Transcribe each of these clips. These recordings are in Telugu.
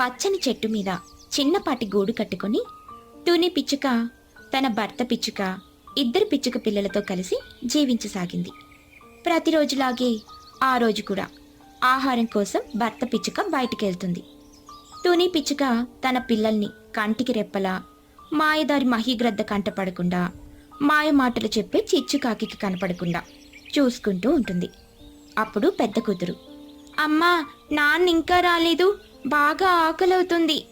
పచ్చని చెట్టు మీద చిన్నపాటి గూడు కట్టుకొని తుని పిచ్చుక తన భర్త పిచ్చుక ఇద్దరు పిచ్చుక పిల్లలతో కలిసి జీవించసాగింది. ప్రతిరోజులాగే ఆ రోజు కూడా ఆహారం కోసం భర్త పిచ్చుక బయటికి వెళ్తుంది పిచ్చుక తన పిల్లల్ని కంటికి రెప్పలా మాయదారి మహిగ్రద్ద కంటపడకుండా మాయ మాటలు చెప్పే చిచ్చుకాకి కనపడకుండా చూసుకుంటూ ఉంటుంది. అప్పుడు పెద్ద కూతురు అమ్మా నాన్న ఇంకా రాలేదు. బాగా ఆకలవుతుంది.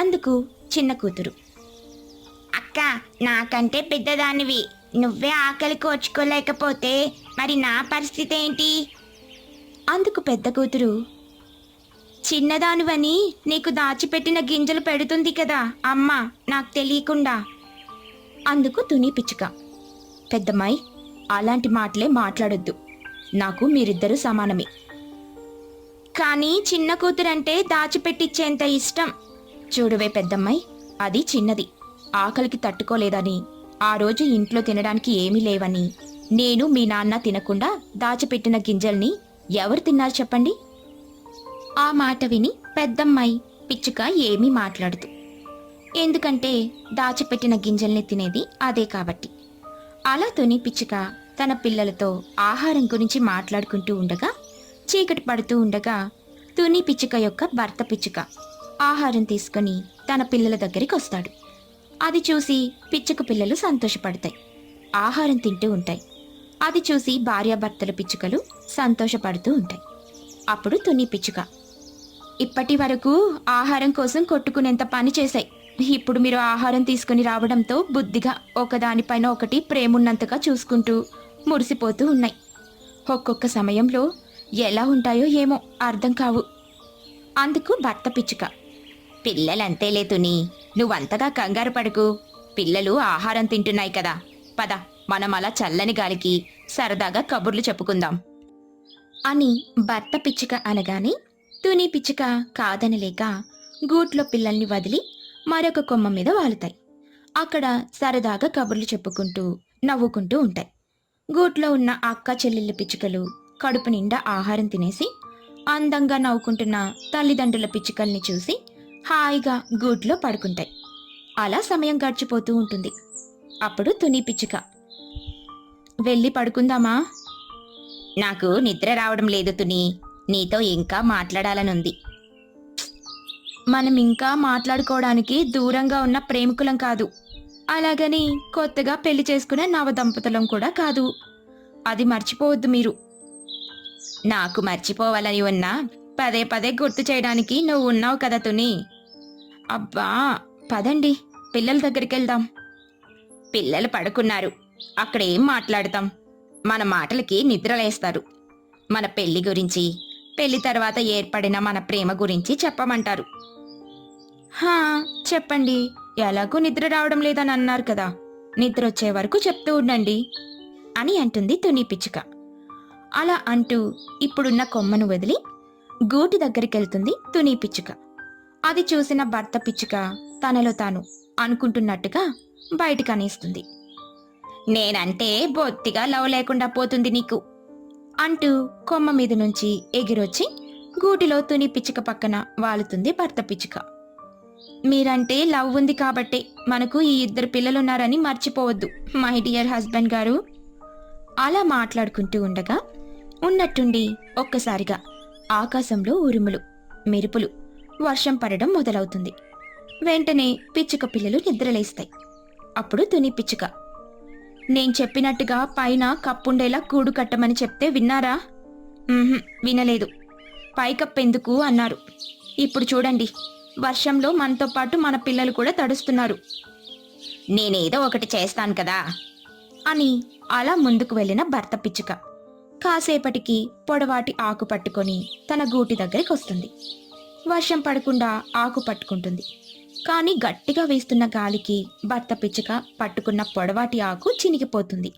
అందుకు చిన్న కూతురు. అక్క నాకంటే పెద్దదానివి. నువ్వే ఆకలి కోర్చుకోలేకపోతే మరి నా పరిస్థితి ఏంటి? అందుకు పెద్ద కూతురు చిన్నదానివని నీకు దాచిపెట్టిన గింజలు పెడుతుంది కదా అమ్మ నాకు తెలియకుండా. అందుకు తుని పిచ్చుక పెద్దమ్మాయి అలాంటి మాటలే మాట్లాడొద్దు. నాకు మీరిద్దరూ సమానమే. కానీ చిన్న కూతురంటే దాచిపెట్టిచ్చేంత ఇష్టం. చూడవే పెద్దమ్మాయి అది చిన్నది. ఆకలికి తట్టుకోలేదని ఆ రోజు ఇంట్లో తినడానికి ఏమీ లేవని. నేను మీ నాన్న తినకుండా దాచిపెట్టిన గింజల్ని ఎవరు తిన్నారు చెప్పండి? ఆ మాట విని పెద్దమ్మాయి పిచ్చుక ఏమీ మాట్లాడదు. ఎందుకంటే దాచిపెట్టిన గింజల్ని తినేది అదే కాబట్టి. అలా తుని పిచ్చుక తన పిల్లలతో ఆహారం గురించి మాట్లాడుకుంటూ ఉండగా చీకటి పడుతూ ఉండగా తుని పిచ్చుక యొక్క భర్త పిచ్చుక ఆహారం తీసుకొని తన పిల్లల దగ్గరికి వస్తాడు. అది చూసి పిచ్చుక పిల్లలు సంతోషపడతాయి. ఆహారం తింటూ ఉంటాయి. అది చూసి భార్యాభర్తల పిచ్చుకలు సంతోషపడుతూ ఉంటాయి. అప్పుడు తుని పిచ్చుక ఇప్పటి వరకు ఆహారం కోసం కొట్టుకునేంత పని చేశాయి. ఇప్పుడు మీరు ఆహారం తీసుకుని రావడంతో బుద్ధిగా ఒకదానిపైన ఒకటి ప్రేమున్నంతగా చూసుకుంటూ మురిసిపోతూ ఉన్నాయి. ఒక్కొక్క సమయంలో ఎలా ఉంటాయో ఏమో అర్థం కావు. అందుకు భర్త పిచ్చుక. పిల్లలంతేలే తుని నువ్వంతగా కంగారు పడుకు. పిల్లలు ఆహారం తింటున్నాయి కదా. పద మనం అలా చల్లని గాలికి సరదాగా కబుర్లు చెప్పుకుందాం. అని భర్త పిచ్చుక అనగానే తుని పిచ్చుక కాదనలేక గూట్లో పిల్లల్ని వదిలి మరొక కొమ్మ మీద వాలుతాయి. అక్కడ సరదాగా కబుర్లు చెప్పుకుంటూ నవ్వుకుంటూ ఉంటాయి. గూట్లో ఉన్న అక్క చెల్లెళ్ళ పిచ్చుకలు కడుపు నిండా ఆహారం తినేసి అందంగా నవ్వుకుంటున్న తల్లిదండ్రుల పిచ్చుకల్ని చూసి హాయిగా గూట్లో పడుకుంటాయి. అలా సమయం గడిచిపోతూ ఉంటుంది. అప్పుడు తుని పిచ్చుక వెళ్ళి పడుకుందామా? నాకు నిద్ర రావడం లేదు తుని. నీతో ఇంకా మాట్లాడాలనుంది. మనం ఇంకా మాట్లాడుకోవడానికి దూరంగా ఉన్న ప్రేమికులం కాదు. అలాగని కొత్తగా పెళ్ళి చేసుకునే నవదంపతులం కూడా కాదు. అది మర్చిపోవద్దు మీరు. నాకు మర్చిపోవాలని ఉన్నా పదే పదే గుర్తు చేయడానికి నువ్వు ఉన్నావు కదా తుని. అబ్బా పదండి పిల్లల దగ్గరికి వెళ్దాం. పిల్లలు పడుకున్నారు. అక్కడ ఏం మాట్లాడతాం? మన మాటలకి నిద్రలేస్తారు మన పెళ్ళి గురించి పెళ్ళి తర్వాత ఏర్పడిన మన ప్రేమ గురించి చెప్పమంటారు. హా చెప్పండి. ఎలాగూ నిద్ర రావడం లేదని అన్నారు కదా. నిద్ర వచ్చే వరకు చెప్తూ ఉండండి అని అంటుంది తుని పిచ్చుక. అలా అంటూ ఇప్పుడున్న కొమ్మను వదిలి గూటి దగ్గరికి వెళ్తుంది తుని పిచ్చుక. అది చూసిన భర్త పిచ్చుక తనలో తాను అనుకుంటున్నట్టుగా బయటికి అనేస్తుంది. నేనంటే బొత్తిగా లవ్ లేకుండా పోతుంది నీకు అంటూ కొమ్మ మీద నుంచి ఎగిరొచ్చి గూటిలో తుని పిచ్చుక పక్కన వాలుతుంది భర్త పిచ్చుక. మీరంటే లవ్ ఉంది కాబట్టి మనకు ఈ ఇద్దరు పిల్లలున్నారని మర్చిపోవద్దు మై డియర్ హస్బెండ్ గారు. అలా మాట్లాడుకుంటూ ఉండగా ఉన్నట్టుండి ఒక్కసారిగా ఆకాశంలో ఉరుములు మెరుపులు వర్షం పడడం మొదలవుతుంది. వెంటనే పిచ్చుక పిల్లలు నిద్రలేస్తాయి. అప్పుడు తుని పిచ్చుక నేను చెప్పినట్టుగా పైన కప్పుండేలా గూడు కట్టమని చెప్తే విన్నారా? వినలేదు. పైకప్పెందుకు? అన్నారు. ఇప్పుడు చూడండి వర్షంలో మనతో పాటు మన పిల్లలు కూడా తడుస్తున్నారు. నేనేదో ఒకటి చేస్తాను కదా? అని అలా ముందుకు వెళ్ళిన భర్త పిచ్చుక. కాసేపటికి పొడవాటి ఆకు పట్టుకొని తన గూటి దగ్గరికి వస్తుంది. వర్షం పడకుండా ఆకు పట్టుకుంటుంది. కానీ గట్టిగా వేస్తున్న గాలికి భర్త పిచ్చుక పట్టుకున్న పొడవాటి ఆకు చినిగిపోతుంది.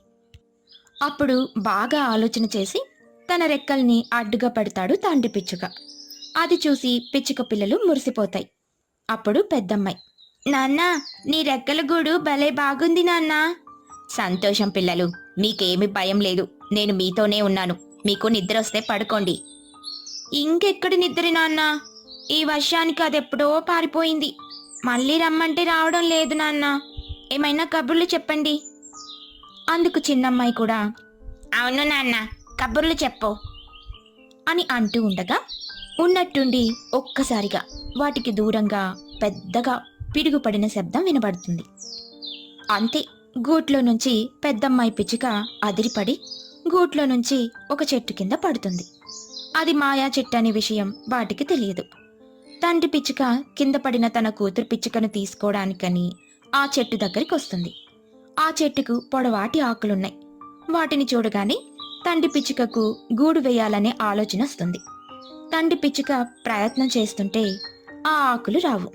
అప్పుడు బాగా ఆలోచన చేసి తన రెక్కల్ని అడ్డుగా పెడతాడు తండ్రి పిచ్చుక. అది చూసి పిచ్చుక పిల్లలు మురిసిపోతాయి. అప్పుడు పెద్దమ్మాయి నాన్న నీ రెక్కల గూడు భలే బాగుంది నాన్న. సంతోషం పిల్లలు మీకేమి భయం లేదు. నేను మీతోనే ఉన్నాను. మీకు నిద్ర వస్తే పడుకోండి. ఇంకెక్కడి నిద్ర నాన్న? ఈ వర్షానికి అది ఎప్పుడో పారిపోయింది. మళ్ళీ రమ్మంటే రావడం లేదు నాన్న. ఏమైనా కబుర్లు చెప్పండి. అందుకు చిన్నమ్మాయి కూడా అవును నాన్న కబుర్లు చెప్పు అని అంటూ ఉండగా ఉన్నట్టుండి ఒక్కసారిగా వాటికి దూరంగా పెద్దగా పిడుగుపడిన శబ్దం వినబడుతుంది. అంతే గూట్లో నుంచి పెద్దమ్మాయి పిచ్చుక అదిరిపడి గూట్లో నుంచి ఒక చెట్టు కింద పడుతుంది. అది మాయా చెట్టు అనే విషయం వాటికి తెలియదు. తండ్రి పిచ్చుక కింద పడిన తన కూతురు పిచ్చుకను తీసుకోవడానికని ఆ చెట్టు దగ్గరికి వస్తుంది. ఆ చెట్టుకు పొడవాటి ఆకులున్నాయి. వాటిని చూడగానే తండ్రి పిచ్చుకకు గూడు వేయాలనే ఆలోచన వస్తుంది. తండ్రి పిచ్చుక ప్రయత్నం చేస్తుంటే ఆ ఆకులు రావు.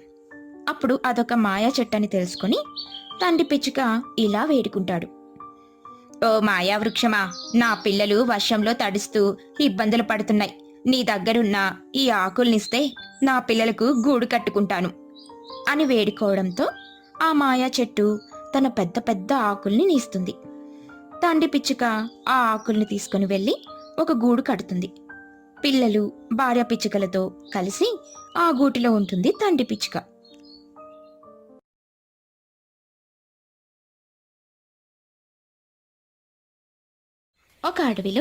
అప్పుడు అదొక మాయా చెట్టు అని తెలుసుకుని తండ్రి పిచ్చుక ఇలా వేడుకుంటాడు. ఓ మాయా వృక్షమా నా పిల్లలు వర్షంలో తడుస్తూ ఇబ్బందులు పడుతున్నాయి. నీ దగ్గరున్న ఈ ఆకుల్నిస్తే నా పిల్లలకు గూడు కట్టుకుంటాను అని వేడుకోవడంతో ఆ మాయా చెట్టు తన పెద్ద పెద్ద ఆకుల్ని నీస్తుంది. తండ్రి పిచ్చుక ఆ ఆకుల్ని తీసుకుని వెళ్ళి ఒక గూడు కడుతుంది. పిల్లలు భార్య పిచ్చుకలతో కలిసి ఆ గూటిలో ఉంటుంది తండ్రి పిచ్చుక. ఒక అడవిలో